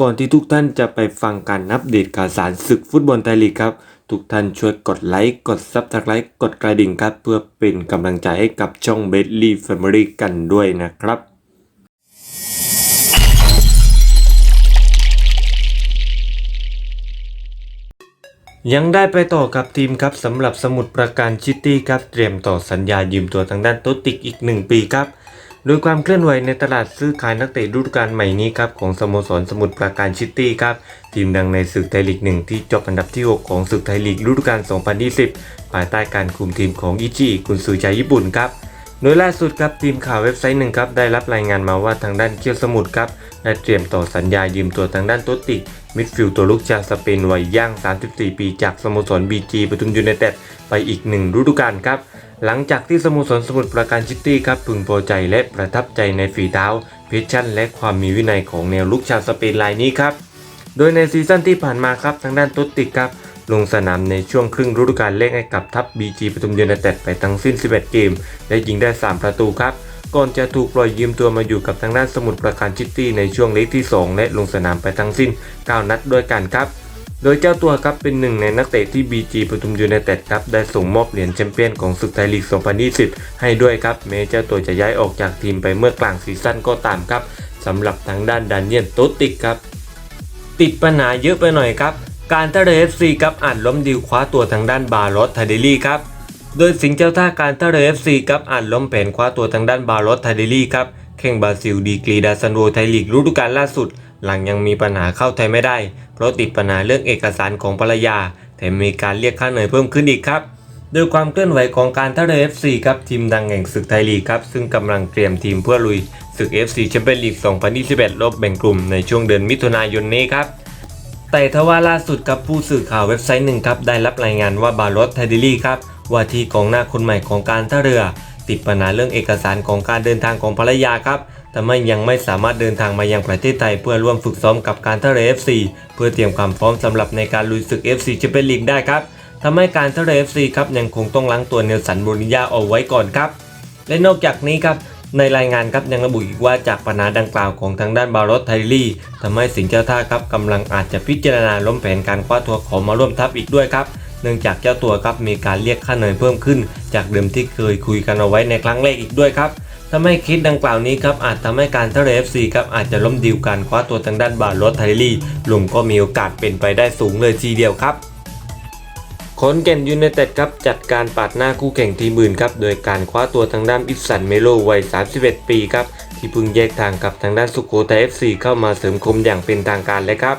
ก่อนที่ทุกท่านจะไปฟังการอัปเดตข่าวสารศึกฟุตบอลไทยลีกครับ ทุกท่านช่วยกดไลค์ กดซับสไครต์กดกระดิ่งครับ เพื่อเป็นกำลังใจให้กับช่องเบสลี่แฟมิลี่กันด้วยนะครับยังได้ไปต่อกับทีมครับสำหรับสมุทรปราการชิตี้ครับเตรียมต่อสัญญายืมตัวทางด้านโตติกอีก 1 ปีครับ โดยความเคลื่อนไหวในตลาดซื้อขายนักเตะฤดูกาลใหม่นี้ครับของสโมสรสมุทรปราการชิตี้ครับทีมดังในศึกไทยลีกหนึ่งที่จบอันดับที่ 6 ของศึกไทยลีกฤดูกาล 2020 ภายใต้การคุมทีมของอิจิกุนซือจากญี่ปุ่นครับโดยล่าสุดครับทีมข่าวเว็บไซต์หนึ่งครับได้รับรายงานมาว่าทางด้านเคียวสมุทรครับได้เตรียมต่อสัญญายืมตัวทางด้านโตติกมิดฟิลด์ตัวลุกจากสเปนวัยย่าง 34 ปี จากสโมสรบีจีปทุมยูไนเต็ดไปอีกหนึ่งฤดูกาลครับ หลังจากที่สโมสรสมุทรปราการซิตี้ครับพึงพอใจและประทับใจในฝีเท้าพิชชั่น และความมีวินัยของแนวลุกชาวสเปนรายนี้ครับ โดยในซีซั่นที่ผ่านมาครับทางด้านโตติกครับลงสนามในช่วงครึ่งฤดูกาลเล่นให้กับทัพ BG ปทุมยูไนเต็ดไปทั้งสิ้น 11 เกม และยิงได้ 3 ประตูครับ ก่อนจะถูกปล่อยยืมตัวมาอยู่กับทางด้านสมุทรปราการซิตี้ในช่วงเล็กที่ 2 และลงสนามไปทั้งสิ้น 9 นัดด้วยกันครับ โดยเจ้าตัวครับเป็นหนึ่งในนักเตะที่ BG ปทุมยูไนเต็ดครับได้ส่งมอบเหรียญแชมเปี้ยนของศึกไทยลีก 2020 ให้ด้วยครับแม้เจ้าตัวจะย้ายออกจากทีมไปเมื่อกลางซีซั่นก็ตามครับสำหรับทางด้านดานเนียนโตติกครับติดปัญหาเยอะไปหน่อยครับ การท่าเรือ FC ครับอาจล้มดิวคว้าตัวทางด้านบาร์ลอสทาเดลี่ครับโดยสิงเจ้าท่าการท่าเรือ FC ครับอาจล้มแผนคว้าตัวทางด้านบาร์ลอสทาเดลี่ครับแข่งบราซิลดีกรีดาซันโวไทยลีกฤดูกาลล่าสุด หลังยังมีปัญหาเข้าไทยไม่ได้ เพราะติดปัญหาเรื่องเอกสารของภรรยา แถมมีการเรียกค่าเหนื่อยเพิ่มขึ้นอีกครับโดยความเคลื่อนไหวของการท่าเรือ FC ครับทีมดังแห่งศึกไทยลีกครับ ซึ่งกำลังเตรียมทีมเพื่อลุยศึก FC แชมเปี้ยนลีก 2021 รอบแบ่งกลุ่มในช่วงเดือนมิถุนายนนี้ครับ แต่ทว่าล่าสุดกับผู้สื่อข่าวเว็บไซต์หนึ่งครับ ได้รับรายงานว่าบาร์ลอสไทดิลี่ครับ ว่าที่กองหน้าคนใหม่ของการท่าเรือ ติดปัญหาเรื่องเอกสารของการเดินทางของภรรยาครับ ทำให้ยังไม่สามารถเดินทางมายังประเทศไทย เพื่อร่วมฝึกซ้อมกับการท่าเรือ FC เพื่อเตรียมความพร้อมสำหรับในการลุยศึก FC แชมเปี้ยนลีกได้ครับทำให้การท่าเรือ FC ครับยังคงต้องล้างตัวเนลสันโบริยาเอาไว้ก่อนครับ และนอกจากนี้ครับในรายงานครับยังระบุอีกว่าจากปัญหาดังกล่าวของทางด้านบารอสไทลี่ทำให้สิงเจ้าท่าครับกำลังอาจจะพิจารณาล้มแผนการคว้าตัวของมาร่วมทัพอีกด้วยครับเนื่องจากเจ้าตัวครับมีการเรียกค่าเหนื่อยเพิ่มขึ้น จากเดิมที่เคยคุยกันเอาไว้ในครั้งแรกอีกด้วยครับ ทำให้คิดดังกล่าวนี้ครับอาจทำให้การทะเล FC ครับอาจจะล้มดีลการคว้าตัวทางด้านบารอสไทลี่ลงก็มีโอกาสเป็นไปได้สูงเลยทีเดียวครับขอนแก่นยูไนเต็ดครับจัดการปาดหน้าคู่แข่งทีมอื่นครับโดยการคว้าตัวทางด้านอิฟสันเมโลวัย 31 ปีครับที่เพิ่งแยกทางกับทางด้านสุโขทัย FC เข้ามาเสริมคมอย่างเป็นทางการเลยครับ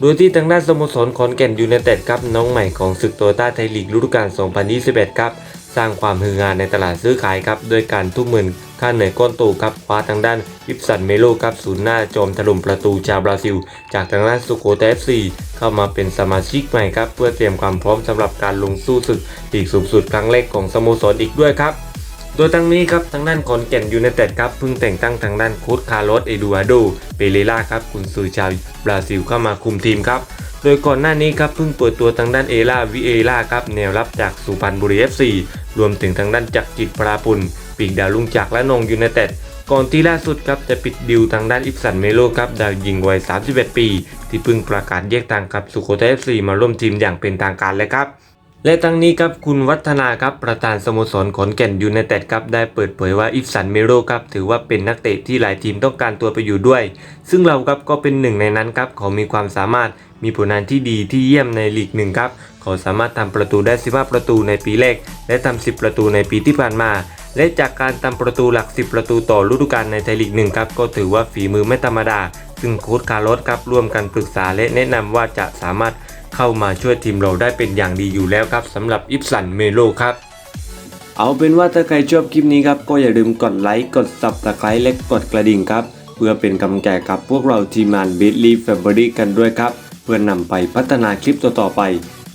โดยที่ทางด้านสโมสรขอนแก่นยูไนเต็ดครับน้องใหม่ของศึกโตต้าไทยลีกฤดูกาล 2021 ครับ สร้างความฮือฮาในตลาดซื้อขายครับโดยการทุ่มเงินค่าเหนื่อยก้อนโตครับคว้าทางด้านอิฟสันเมโลครับศูนย์หน้าโจมถล่มประตูชาวบราซิล จากทางด้านสุโขทัย FC เข้ามาเป็นสมาชิกใหม่ครับเพื่อเตรียมความพร้อมสำหรับการลงสู้ศึกลีกสูงสุดครั้งแรกของสโมสรอีกด้วยครับโดยทั้งนี้ครับทางด้านขอนแก่นยูไนเต็ดครับเพิ่งแต่งตั้งทางด้านโค้ชคาร์ลอสเอดูอาโดเปเรล่าครับกุนซือชาวบราซิลเข้ามาคุมทีมครับโดยก่อนหน้านี้ครับเพิ่งเปิดตัวทางด้านเอล่าวิเอล่าครับแนวรับจากสุพรรณบุรี FC รวมถึงทางด้านจักรจิตปราปุลปีกดาวลุงจักรและนงยูไนเต็ดก่อนที่ล่าสุดครับจะปิดดิวทางด้านอิฟสันเมโลครับดาวยิงวัย 31 ปี ที่เพิ่งประกาศแยกทางกับสุโขทัย FC มาร่วมทีมอย่างเป็นทางการเลยครับและทั้งนี้ครับคุณวัฒนาครับประธานสโมสรขอนแก่นยูไนเต็ดครับได้เปิดเผยว่าอิฟสันเมโรครับถือว่าเป็นนักเตะที่หลายทีมต้องการตัวไปอยู่ด้วย ซึ่งเราครับก็เป็นหนึ่งในนั้นครับเขามีความสามารถมีผลงานที่ดีที่เยี่ยมในลีกหนึ่งครับ เขาสามารถทำประตูได้ 15 ประตูในปีแรก และทำ 10 ประตูในปีที่ผ่านมา และจากการทำประตูหลัก 10 ประตูต่อฤดูกาลในไทยลีกหนึ่งครับ ก็ถือว่าฝีมือไม่ธรรมดา ซึ่งโค้ชคาร์ลอสครับร่วมกันปรึกษาและแนะนำว่าจะสามารถเข้ามาช่วยทีมเราได้เป็นอย่างดีอยู่แล้วครับสำหรับอิฟสันเมโลครับเอาเป็นว่าถ้าใครชอบคลิปนี้ครับก็อย่าลืมกดไลค์กด subscribe และกดกระดิ่งครับ เพื่อเป็นกำลังใจกับพวกเราทีมงาน b i t l y Family กันด้วยครับ เพื่อนำไปพัฒนาคลิปต่อๆไป